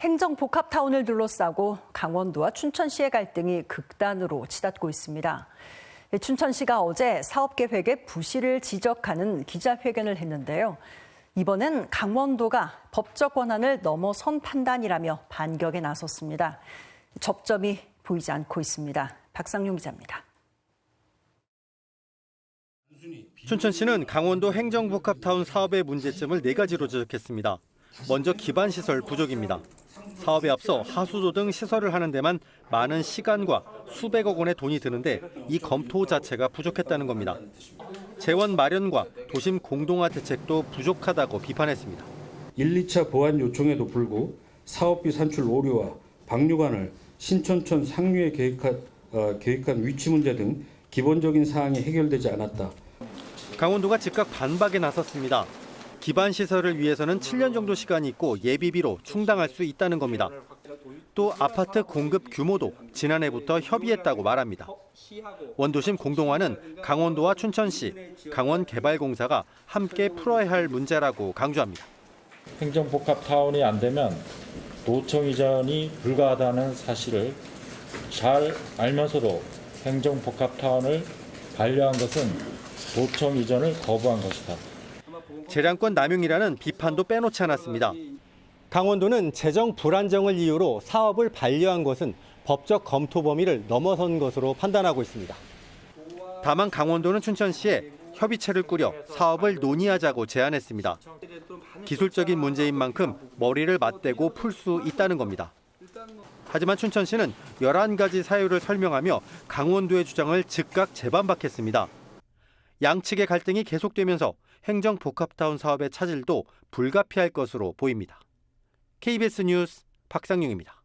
행정복합타운을 둘러싸고 강원도와 춘천시의 갈등이 극단으로 치닫고 있습니다. 춘천시가 어제 사업계획의 부실을 지적하는 기자회견을 했는데요. 이번엔 강원도가 법적 권한을 넘어선 판단이라며 반격에 나섰습니다. 접점이 보이지 않고 있습니다. 박상용 기자입니다. 춘천시는 강원도 행정복합타운 사업의 문제점을 네 가지로 지적했습니다. 먼저 기반 시설 부족입니다. 사업에 앞서 하수도 등 시설을 하는 데만 많은 시간과 수백억 원의 돈이 드는데 이 검토 자체가 부족했다는 겁니다. 재원 마련과 도심 공동화 대책도 부족하다고 비판했습니다. 1, 2차 보완 요청에도 불구 사업비 산출 오류와 방류관을 신천천 상류에 계획한, 어, 계획한 위치 문제 등 기본적인 사항이 해결되지 않았다. 강원도가 즉각 반박에 나섰습니다. 기반 시설을 위해서는 7년 정도 시간이 있고 예비비로 충당할 수 있다는 겁니다. 또 아파트 공급 규모도 지난해부터 협의했다고 말합니다. 원도심 공동화는 강원도와 춘천시, 강원개발공사가 함께 풀어야 할 문제라고 강조합니다. 행정복합타운이 안 되면 도청 이전이 불가하다는 사실을 잘 알면서도 행정복합타운을 반려한 것은 도청 이전을 거부한 것이다. 재량권 남용이라는 비판도 빼놓지 않았습니다. 강원도는 재정 불안정을 이유로 사업을 반려한 것은 법적 검토 범위를 넘어선 것으로 판단하고 있습니다. 다만 강원도는 춘천시에 협의체를 꾸려 사업을 논의하자고 제안했습니다. 기술적인 문제인 만큼 머리를 맞대고 풀 수 있다는 겁니다. 하지만 춘천시는 11가지 사유를 설명하며 강원도의 주장을 즉각 재반박했습니다. 양측의 갈등이 계속되면서 행정복합타운 사업의 차질도 불가피할 것으로 보입니다. KBS 뉴스 박상용입니다.